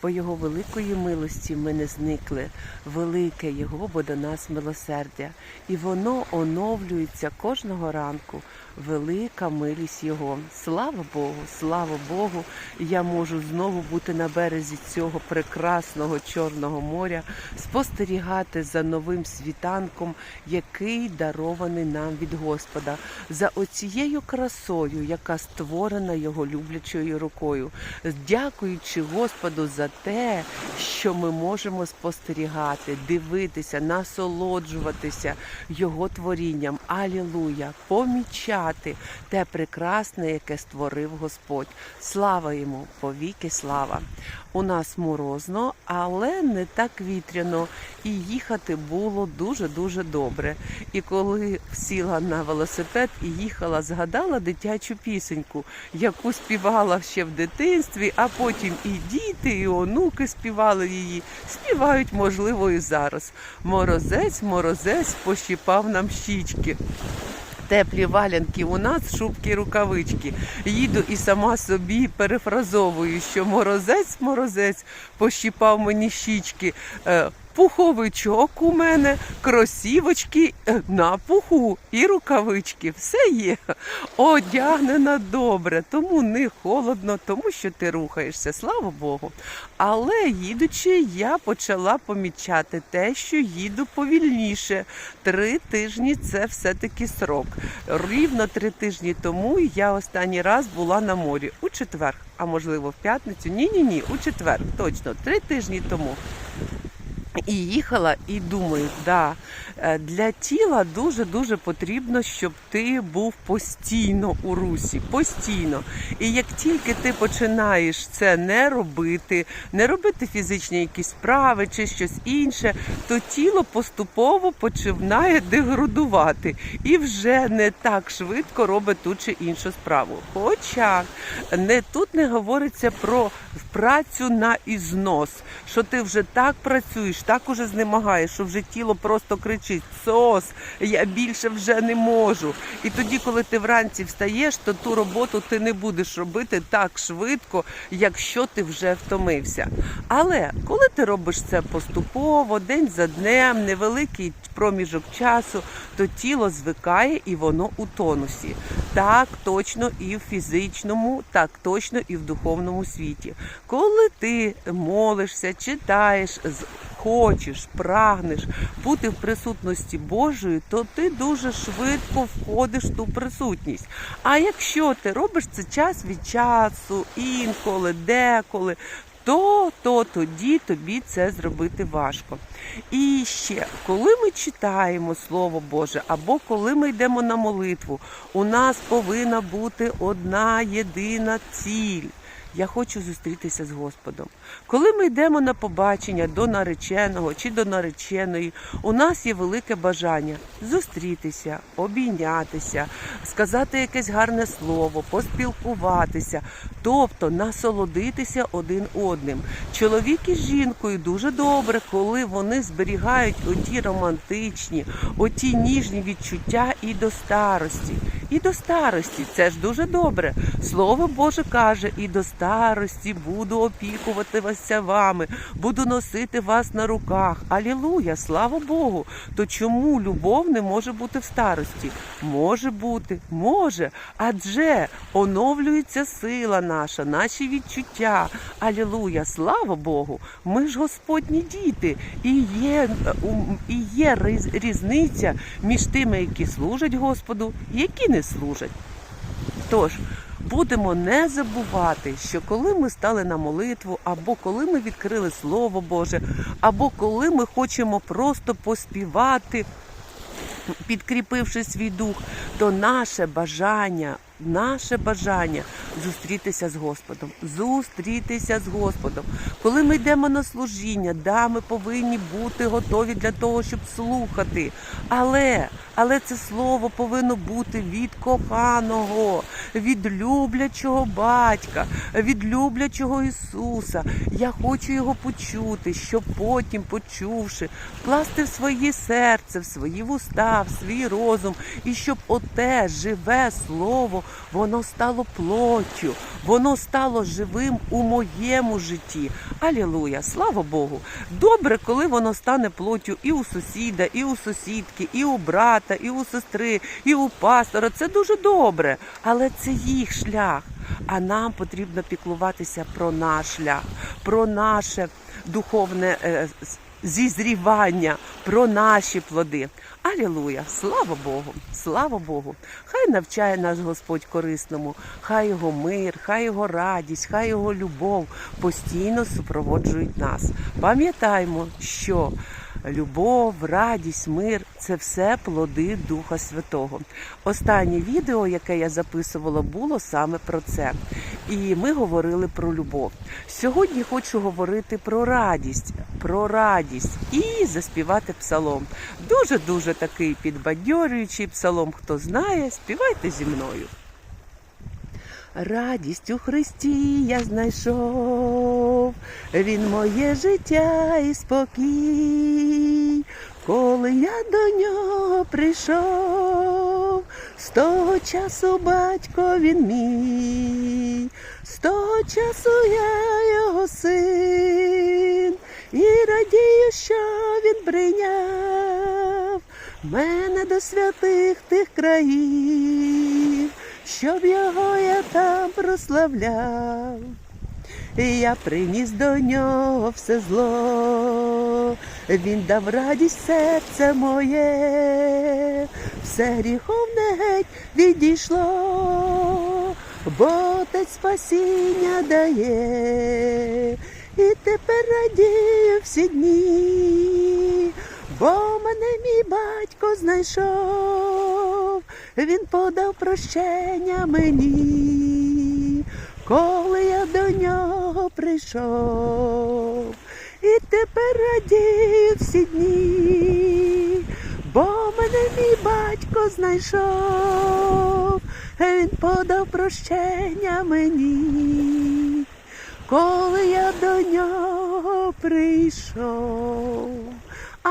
По Його великої милості ми не зникли. Велике Його бо до нас милосердя, і воно оновлюється кожного ранку. Велика милість Його. Слава Богу, слава Богу! Я можу знову бути на березі цього прекрасного Чорного моря, спостерігати за новим світанком, який дарований нам від Господа, за оцією красою, яка створена його люблячою рукою, дякуючи Господу за те, що ми можемо спостерігати, дивитися, насолоджуватися Його творінням. Алілуя! Помічати те прекрасне, яке створив Господь. Слава йому, повіки слава! У нас морозно, але не так вітряно, і їхати було дуже-дуже добре. І коли сіла на велосипед і їхала, згадала дитячу пісеньку, яку співала ще в дитинстві, а потім і діти, і онуки співали її, співають, можливо, і зараз. Морозець, морозець пощіпав нам щічки. Теплі валянки у нас, шубки, рукавички. Їду і сама собі перефразовую, що морозець, морозець пощіпав мені щічки. Пуховичок у мене, кросівочки е, на пуху і рукавички. Все є. Одягнена добре, тому не холодно, тому що ти рухаєшся, слава Богу. Але їдучи, я почала помічати те, що їду повільніше. Три тижні це все-таки срок. Рівно три тижні тому я останній раз була на морі у четвер, а можливо в п'ятницю. Ні, ні, ні, у четвер, точно, три тижні тому. І їхала, і думаю, да, е, для тіла дуже-дуже потрібно, щоб ти був постійно у русі, постійно. І як тільки ти починаєш це не робити, не робити фізичні якісь справи чи щось інше, то тіло поступово починає деградувати і вже не так швидко робить ту чи іншу справу. Хоча не тут не говориться про працю на ізнос, що ти вже так працюєш, так уже знемагаєш, що вже тіло просто кричить: сос, я більше вже не можу. І тоді, коли ти вранці встаєш, то ту роботу ти не будеш робити так швидко, якщо ти вже втомився. Але коли ти робиш це поступово, день за днем, невеликий проміжок часу, то тіло звикає і воно у тонусі. Так точно і в фізичному, так точно і в духовному світі. Коли ти молишся, читаєш, хочеш, прагнеш бути в присутності Божої, то ти дуже швидко входиш в ту присутність. А якщо ти робиш це час від часу, інколи, деколи, то, то тоді тобі це зробити важко. І ще, коли ми читаємо Слово Боже, або коли ми йдемо на молитву, у нас повинна бути одна єдина ціль. Я хочу зустрітися з Господом. Коли ми йдемо на побачення до нареченого чи до нареченої, у нас є велике бажання зустрітися, обійнятися, сказати якесь гарне слово, поспілкуватися, тобто насолодитися один одним. Чоловік із жінкою дуже добре, коли вони зберігають оті романтичні, оті ніжні відчуття і до старості. І до старості це ж дуже добре. Слово Боже каже, і до старості буду опікуватися вами, буду носити вас на руках. Алілуя, слава Богу. То чому любов не може бути в старості? Може бути, може. Адже оновлюється сила наша, наші відчуття. Алілуя, слава Богу. Ми ж Господні діти, і є, і є різниця між тими, які служать Господу, які не служать. Тож будемо не забувати, що коли ми стали на молитву, або коли ми відкрили Слово Боже, або коли ми хочемо просто поспівати, підкріпивши свій дух, то наше бажання наше бажання зустрітися з Господом. Зустрітися з Господом. Коли ми йдемо на служіння, да, ми повинні бути готові для того, щоб слухати. Але, але це слово повинно бути від коханого, від люблячого батька, від люблячого Ісуса. Я хочу його почути, щоб потім, почувши, вкласти в своє серце, в свої вуста, в свій розум, і щоб оте живе слово, воно стало плоттю, воно стало живим у моєму житті. Алілуя! Слава Богу! Добре, коли воно стане плоттю і у сусіда, і у сусідки, і у брата, і у сестри, і у пастора. Це дуже добре, але це їх шлях. А нам потрібно піклуватися про наш шлях, про наше духовне е, зізрівання, про наші плоди. Алілуя! Слава Богу! Слава Богу! Хай навчає нас Господь корисному, хай його мир, хай його радість, хай його любов постійно супроводжують нас. Пам'ятаймо, що любов, радість, мир це все плоди Духа Святого. Останнє відео, яке я записувала, було саме про це. І ми говорили про любов. Сьогодні хочу говорити про радість, про радість і заспівати псалом. Дуже дуже такий підбадьорюючий псалом. Хто знає, співайте зі мною. Радість у Христі я знайшов, Він моє життя і спокій, коли я до нього прийшов, з того часу батько він мій, з того часу я його син, і радію, що він прийняв мене до святих тих країв, щоб його я там прославляв. Я приніс до нього все зло, він дав радість серце моє, все гріховне геть відійшло, бо Отець спасіння дає, і тепер радію всі дні, бо мене мій батько знайшов, він подав прощення мені, коли я до нього прийшов, і тепер радію всі дні, бо мене мій батько знайшов, він подав прощення мені, коли я до нього прийшов.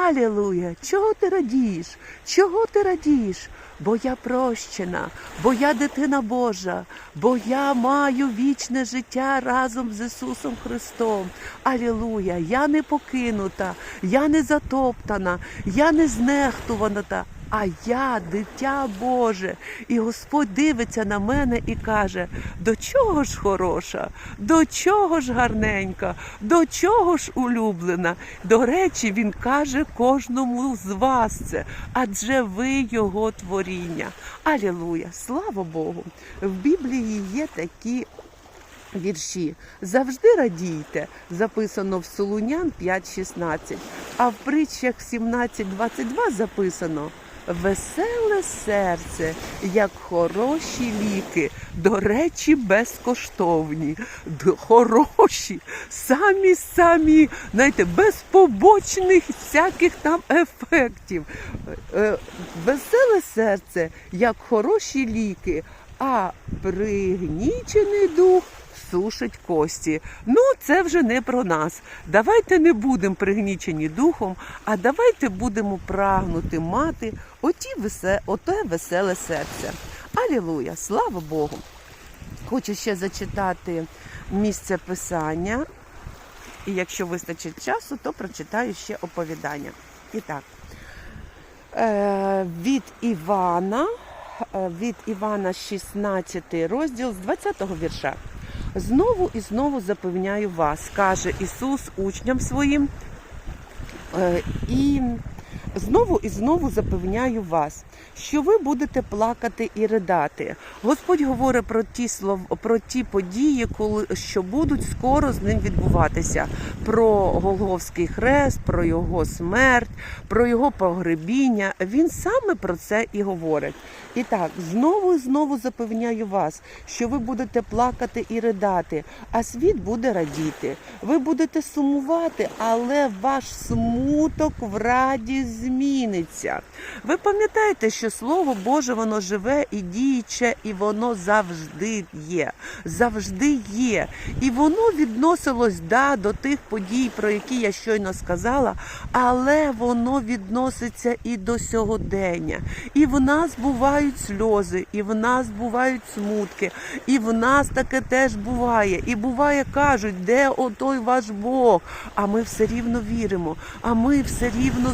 Алілуя! Чого ти радієш? Чого ти радієш? Бо я прощена, бо я дитина Божа, бо я маю вічне життя разом з Ісусом Христом. Алілуя! Я не покинута, я не затоптана, я не знехтувана. А я дитя Боже, і Господь дивиться на мене і каже: до чого ж хороша, до чого ж гарненька, до чого ж улюблена. До речі, він каже кожному з вас це, адже ви його творіння. Алілуя! Слава Богу! В Біблії є такі вірші. Завжди радійте, записано в Солунян 5.16, а в притчах 17.22 записано. Веселе серце, як хороші ліки, до речі, безкоштовні, хороші, самі самі, знаєте, без побочних всяких там ефектів. Е, Веселе серце, як хороші ліки, а пригнічений дух сушить кості. Ну, це вже не про нас. Давайте не будемо пригнічені духом, а давайте будемо прагнути мати оті весе, оте веселе серце. Алілуя! Слава Богу! Хочу ще зачитати місце писання. І якщо вистачить часу, то прочитаю ще оповідання. І так, е, від Івана, е, від Івана 16 розділ з 20-го вірша. Знову і знову запевняю вас, каже Ісус учням своїм, е, і Знову і знову запевняю вас, що ви будете плакати і ридати. Господь говорить про ті слов, про ті події, коли що будуть скоро з ним відбуватися. Про Голговський хрест, про його смерть, про його погребіння. Він саме про це і говорить. І так, знову і знову запевняю вас, що ви будете плакати і ридати, а світ буде радіти. Ви будете сумувати, але ваш смуток в радість зміниться. Ви пам'ятаєте, що Слово Боже, воно живе і діюче, і воно завжди є. Завжди є. І воно відносилось да, до тих подій, про які я щойно сказала, але воно відноситься і до сьогодення. І в нас бувають сльози, і в нас бувають смутки, і в нас таке теж буває. І буває, кажуть, де отой ваш Бог? А ми все рівно віримо, а ми все рівно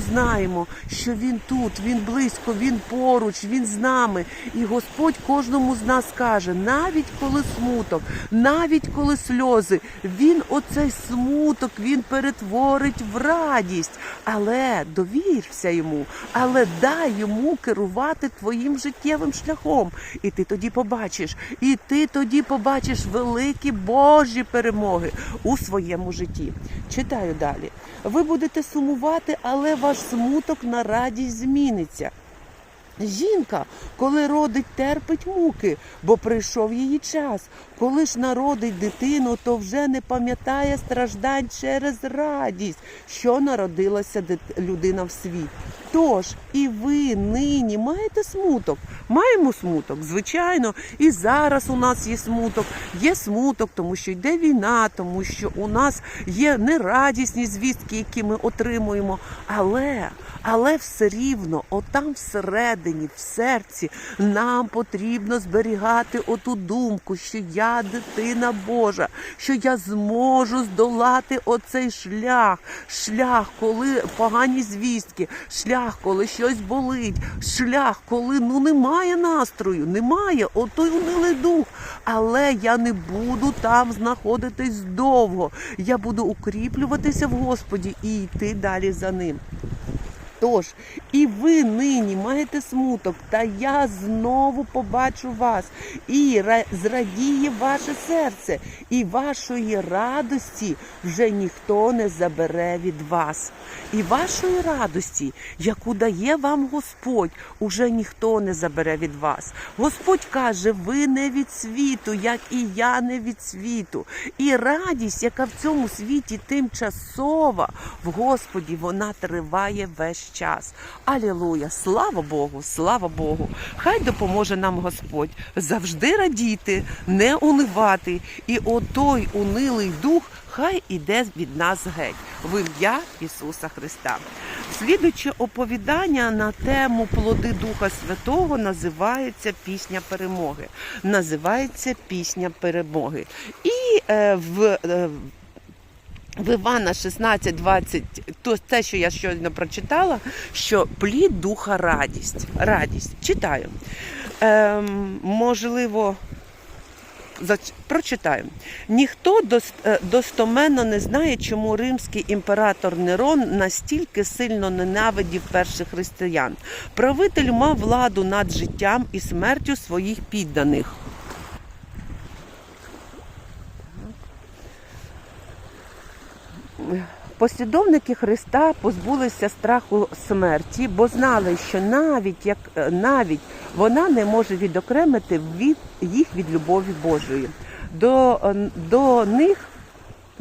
знаємо, що Він тут, Він близько, Він поруч, Він з нами. І Господь кожному з нас каже, навіть коли смуток, навіть коли сльози, Він оцей смуток Він перетворить в радість. Але довірся йому, але дай йому керувати твоїм життєвим шляхом. І ти тоді побачиш, і ти тоді побачиш великі Божі перемоги у своєму житті. Читаю далі. Ви будете сумувати, але ваш смуток на радість зміниться. Жінка, коли родить, терпить муки, бо прийшов її час. Коли ж народить дитину, то вже не пам'ятає страждань через радість, що народилася людина в світ. Тож і ви нині маєте смуток. Маємо смуток, звичайно, і зараз у нас є смуток. Є смуток, тому що йде війна, тому що у нас є нерадісні звістки, які ми отримуємо. Але, але все рівно, отам всередині, в серці, нам потрібно зберігати оту думку, що я дитина Божа, що я зможу здолати оцей шлях, шлях, коли погані звістки, шлях, коли щось болить, шлях, коли ну немає настрою, немає отой унилий дух. Але я не буду там знаходитись довго. Я буду укріплюватися в Господі і йти далі за ним. Тож, і ви нині маєте смуток, та я знову побачу вас, і зрадіє ваше серце, і вашої радості вже ніхто не забере від вас. І вашої радості, яку дає вам Господь, уже ніхто не забере від вас. Господь каже: ви не від світу, як і я не від світу. І радість, яка в цьому світі тимчасова, в Господі вона триває весь час. Алілуя! Слава Богу! Слава Богу! Хай допоможе нам Господь завжди радіти, не унивати. І отой унилий дух хай іде від нас геть в ім'я Ісуса Христа. Слідуюче оповідання на тему плоди Духа Святого називається Пісня перемоги. Називається Пісня перемоги. І е, в е, в Івана 16, 20, то те, що я щойно прочитала, що плід духа радість. Радість. Читаю. Ем, можливо, зач- прочитаю. Ніхто дос- е, достоменно не знає, чому римський імператор Нерон настільки сильно ненавидів перших християн. Правитель мав владу над життям і смертю своїх підданих. Послідовники Христа позбулися страху смерті, бо знали, що навіть як е, навіть вона не може відокремити від їх від любові Божої. До, е, до них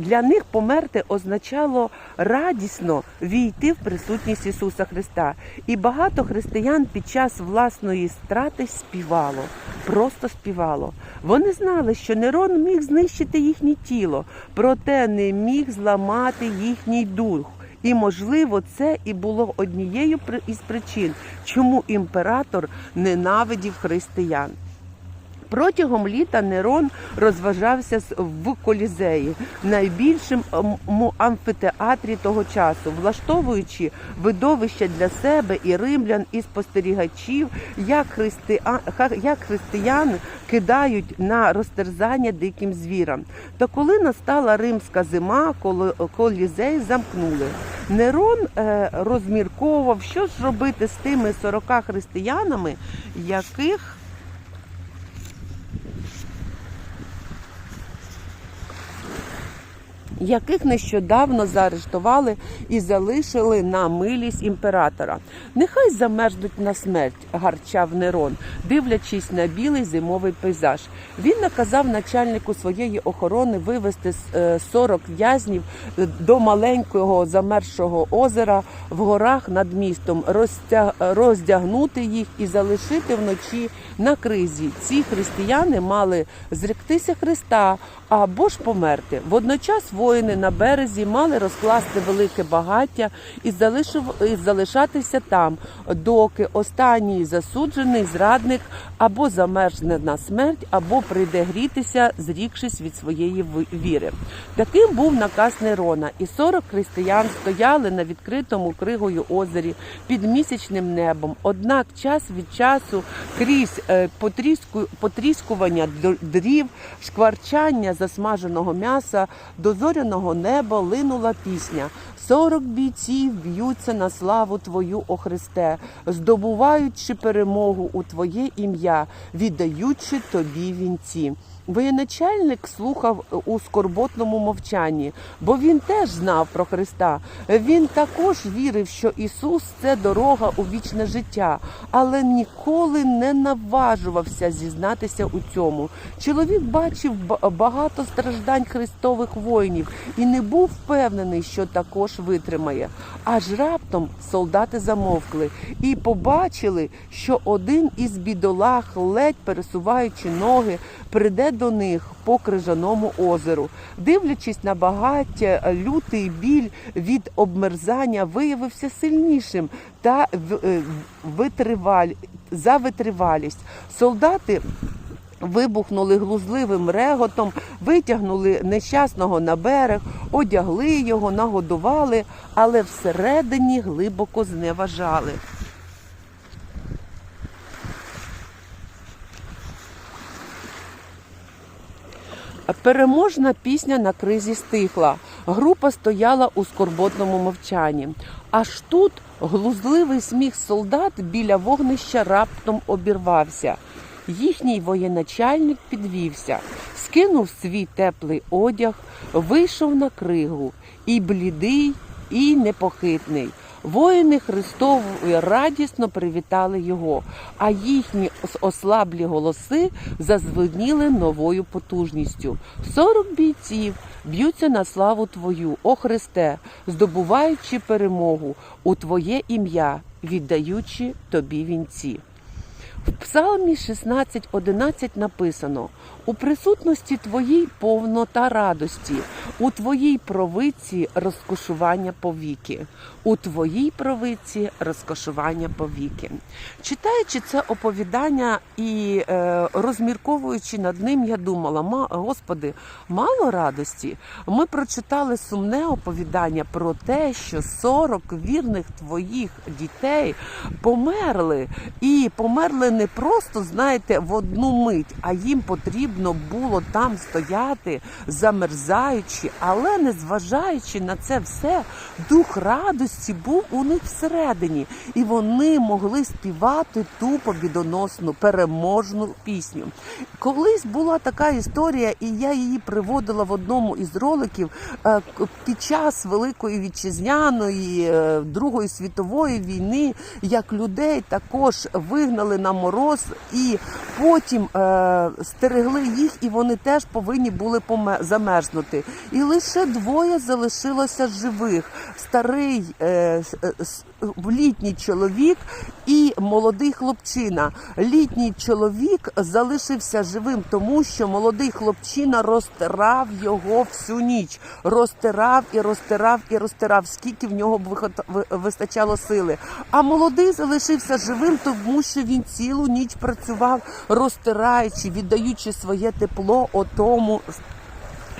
для них померти означало радісно війти в присутність Ісуса Христа. І багато християн під час власної страти співало, просто співало. Вони знали, що Нерон міг знищити їхнє тіло, проте не міг зламати їхній дух. І, можливо, це і було однією із причин, чому імператор ненавидів християн. Протягом літа Нерон розважався в Колізеї, м- амфітеатрі того часу, влаштовуючи видовища для себе і римлян, і спостерігачів, як, християн, як християни кидають на розтерзання диким звірам. Та коли настала римська зима, коли колізей замкнули. Нерон е, розмірковував, що ж робити з тими 40 християнами, яких Thank you. Яких нещодавно заарештували і залишили на милість імператора. Нехай замерзнуть на смерть, гарчав Нерон, дивлячись на білий зимовий пейзаж. Він наказав начальнику своєї охорони вивезти е, 40 в'язнів е, до маленького замерзшого озера в горах над містом, роздягнути їх і залишити вночі на кризі. Ці християни мали зректися Христа або ж померти. Водночас воїни на березі мали розкласти велике багаття і, залишив... і залишатися там, доки останній засуджений зрадник або замерзне на смерть, або прийде грітися, зрікшись від своєї віри. Таким був наказ Нерона, і 40 християн стояли на відкритому кригою озері під місячним небом. Однак час від часу крізь е, потріску, потріскування дрів, шкварчання засмаженого м'яса до зоряного неба линула пісня. Сорок бійців б'ються на славу Твою, о Христе, здобуваючи перемогу у Твоє ім'я, віддаючи Тобі вінці. Воєначальник слухав у скорботному мовчанні, бо він теж знав про Христа. Він також вірив, що Ісус це дорога у вічне життя, але ніколи не наважувався зізнатися у цьому. Чоловік бачив багато страждань Христових воїнів і не був впевнений, що також витримає. Аж раптом солдати замовкли і побачили, що один із бідолах, ледь пересуваючи ноги, до них по крижаному озеру. Дивлячись на багаття, лютий біль від обмерзання виявився сильнішим та е, витриваль... за витривалість. Солдати Вибухнули глузливим реготом, витягнули нещасного на берег, одягли його, нагодували, але всередині глибоко зневажали. Переможна пісня на кризі стихла. Група стояла у скорботному мовчанні. Аж тут глузливий сміх солдат біля вогнища раптом обірвався. Їхній воєначальник підвівся, скинув свій теплий одяг, вийшов на кригу, і блідий, і непохитний. Воїни Христові радісно привітали його, а їхні ослаблі голоси зазвеніли новою потужністю. Сорок бійців б'ються на славу Твою, о Христе, здобуваючи перемогу у Твоє ім'я, віддаючи Тобі вінці. В Псалмі 16.11 написано: у присутності твоїй повнота радості, у твоїй провиці розкошування повіки, у твоїй провиці розкошування повіки. Читаючи це оповідання і е, розмірковуючи над ним, я думала, ма, Господи, мало радості. Ми прочитали сумне оповідання про те, що 40 вірних твоїх дітей померли і померли не просто, знаєте, в одну мить, а їм потрібно було там стояти, замерзаючи, але незважаючи на це все, дух радості був у них всередині, і вони могли співати ту побідоносну переможну пісню. Колись була така історія, і я її приводила в одному із роликів е, під час Великої вітчизняної е, Другої світової війни, як людей також вигнали на мороз і потім е, стерегли їх, і вони теж повинні були замерзнути. І лише двоє залишилося живих: старий е, е, літній чоловік і молодий хлопчина. Літній чоловік залишився живим, тому що молодий хлопчина розтирав його всю ніч, розтирав і розтирав і розтирав, скільки в нього б вистачало сили. А молодий залишився живим, тому що він цілу ніч працював розтираючи, віддаючи своє тепло отому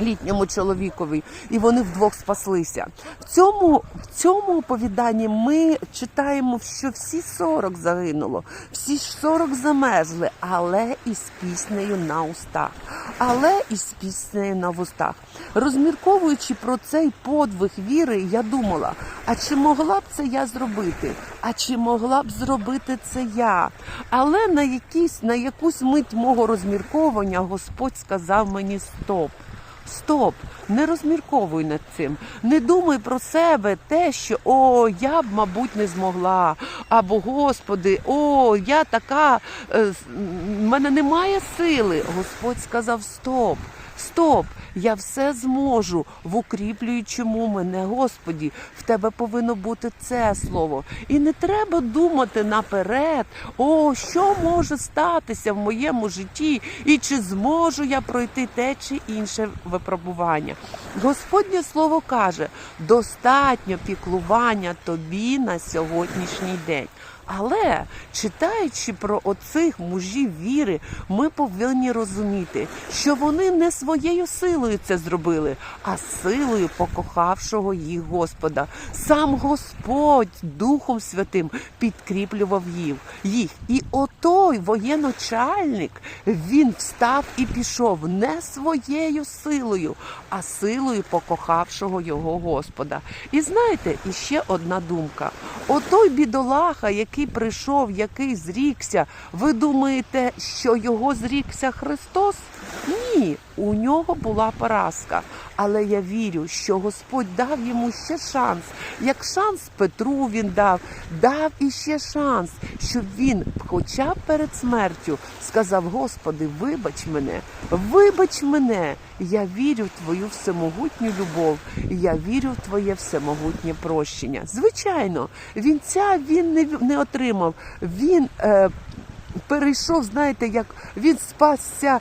літньому чоловікові, і вони вдвох спаслися. В цьому, в цьому оповіданні ми читаємо, що всі 40 загинуло, всі 40 замерзли, але із піснею на устах. Але із піснею на вустах. Розмірковуючи про цей подвиг віри, я думала: а чи могла б це я зробити? А чи могла б зробити це я? Але на якісь на якусь мить мого розмірковання Господь сказав мені стоп. Стоп, не розмірковуй над цим. Не думай про себе те, що о, я б, мабуть, не змогла. Або Господи, о, я така, е, в мене немає сили. Господь сказав: Стоп, стоп, я все зможу в укріплюючому мене, Господі. В тебе повинно бути це слово. І не треба думати наперед, о, що може статися в моєму житті, і чи зможу я пройти те чи інше випробування. Господнє слово каже: достатньо піклування тобі на сьогоднішній день. Але читаючи про оцих мужів віри, ми повинні розуміти, що вони не своєю силою це зробили, а силою покохавшого їх Господа. Сам Господь Духом Святим підкріплював їх. І отой воєначальник він встав і пішов не своєю силою, а силою покохавшого його Господа. І знаєте, іще одна думка: отой бідолаха, який прийшов, який зрікся, ви думаєте, що його зрікся Христос? Ні, у нього була поразка. Але я вірю, що Господь дав йому ще шанс. Як шанс Петру він дав, дав іще шанс, щоб він, хоча б перед смертю, сказав: Господи, вибач мене, вибач мене. Я вірю в Твою всемогутню любов, я вірю в Твоє всемогутнє прощення. Звичайно, вінця він не, не отримав. Він е, перейшов, знаєте, як він спасся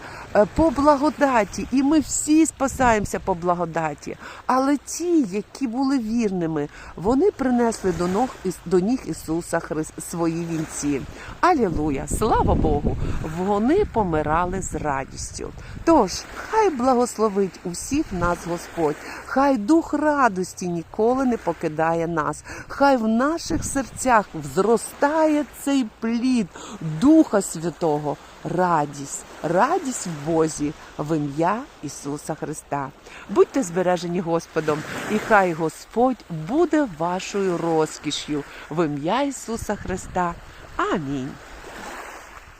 по благодаті, і ми всі спасаємося по благодаті. Але ті, які були вірними, вони принесли до ног до ніг Ісуса Христа свої вінці. Алілуя! Слава Богу! Вони помирали з радістю. Тож, хай благословить усіх нас Господь, хай дух радості ніколи не покидає нас, хай в наших серцях взростає цей плід Духа Святого, радість, радість в Бозі в ім'я Ісуса Христа. Будьте збережені Господом, і хай Господь буде вашою розкіш'ю в ім'я Ісуса Христа. Амінь.